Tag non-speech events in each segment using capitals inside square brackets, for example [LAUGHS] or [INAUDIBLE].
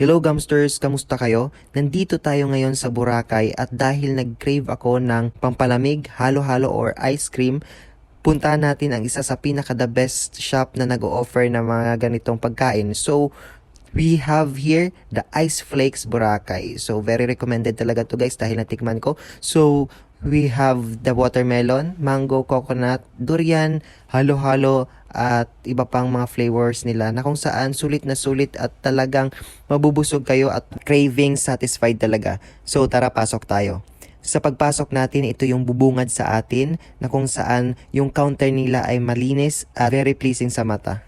Hello Gumsters, kamusta kayo? Nandito tayo ngayon sa Boracay at dahil nag-crave ako ng pampalamig, halo-halo or ice cream, puntahan natin ang isa sa pinaka the best shop na nag-o-offer ng mga ganitong pagkain. So, we have here the Ice Flakes Boracay. So, very recommended talaga to guys dahil natikman ko. So, we have the watermelon, mango, coconut, durian, halo-halo, at iba pang mga flavors nila na kung saan sulit na sulit at talagang mabubusog kayo at craving satisfied talaga. So, tara pasok tayo. Sa pagpasok natin, ito yung bubungad sa atin na kung saan yung counter nila ay malinis at very pleasing sa mata.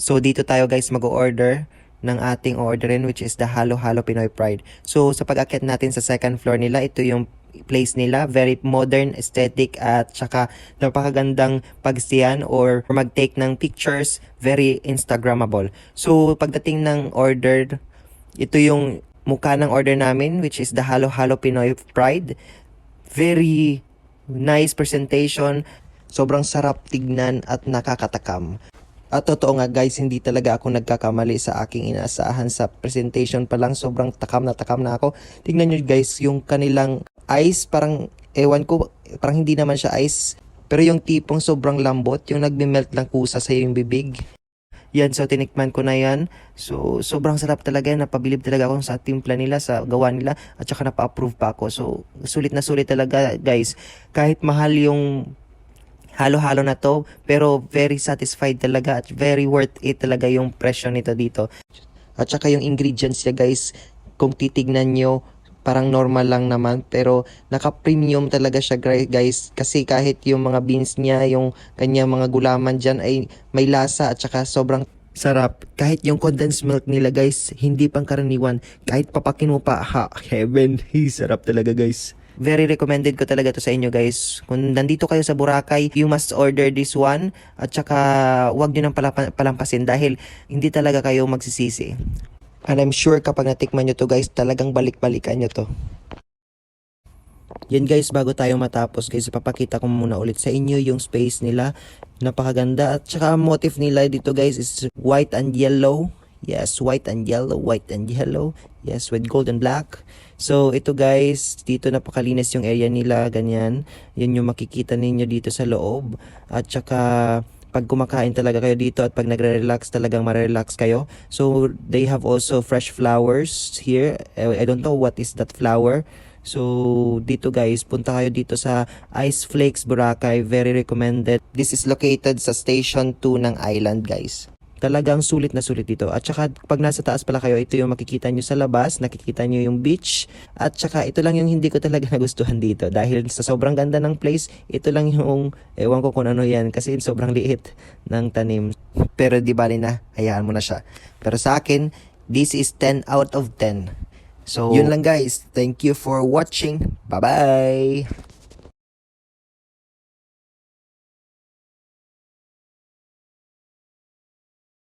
So dito tayo guys mag-order ng ating orderin which is the Halo Halo Pinoy Pride. So sa pag-akyat natin sa second floor nila, ito yung place nila, very modern, aesthetic at saka napakagandang pagsiyan or mag-take ng pictures, very instagrammable. So pagdating ng order, ito yung mukha ng order namin which is the Halo Halo Pinoy Pride. Very nice presentation, sobrang sarap tignan at nakakatakam. At totoo nga guys, hindi talaga ako nagkakamali sa aking inaasahan sa presentation pa lang. Sobrang takam na takam na ako. Tignan nyo guys, yung kanilang ice, parang ewan ko, parang hindi naman siya ice. Pero yung tipong sobrang lambot, yung nagme-melt lang kusa sa yung bibig. Yan, so tinikman ko na yan. So, sobrang sarap talaga. Napabilib talaga ako sa timpla nila, sa gawa nila. At saka napa-approve pa ako. So, sulit na sulit talaga guys. Kahit mahal yung halo-halo na to pero very satisfied talaga at very worth it talaga yung presyo nito dito at saka yung ingredients niya guys kung titignan nyo parang normal lang naman pero naka-premium talaga siya guys kasi kahit yung mga beans niya yung kanyang mga gulaman dyan ay may lasa at saka sobrang sarap kahit yung condensed milk nila guys hindi pang karaniwan kahit papakin mo pa ha heaven [LAUGHS] sarap talaga guys Very recommended ko talaga to sa inyo guys. Kung nandito kayo sa Boracay, you must order this one. At saka wag nyo nang palampasin dahil hindi talaga kayo magsisisi. And I'm sure kapag natikman nyo to guys, talagang balik-balikan nyo to. Yan guys, bago tayo matapos guys, ipapakita ko muna ulit sa inyo yung space nila. Napakaganda. At saka motif nila dito guys is white and yellow. Yes, white and yellow, white and yellow. Yes, with gold and black. So, ito guys, dito napakalinis yung area nila, ganyan. Yan yung makikita ninyo dito sa loob. At saka, pag kumakain talaga kayo dito at pag nagre-relax talagang marelax kayo. So, they have also fresh flowers here. I I don't know what is that flower. So, dito guys, punta kayo dito sa Ice Flakes Boracay. Very recommended. This is located sa Station 2 ng island guys talagang sulit na sulit dito. At saka pag nasa taas pala kayo, ito yung makikita nyo sa labas, nakikita nyo yung beach. At saka ito lang yung hindi ko talaga [LAUGHS] nagustuhan dito. Dahil sa sobrang ganda ng place, ito lang yung, ewan ko kung ano yan, kasi sobrang liit ng tanim. Pero di bali na, hayaan mo na siya. Pero sa akin, this is 10 out of 10. So, yun lang guys. Thank you for watching. Bye-bye!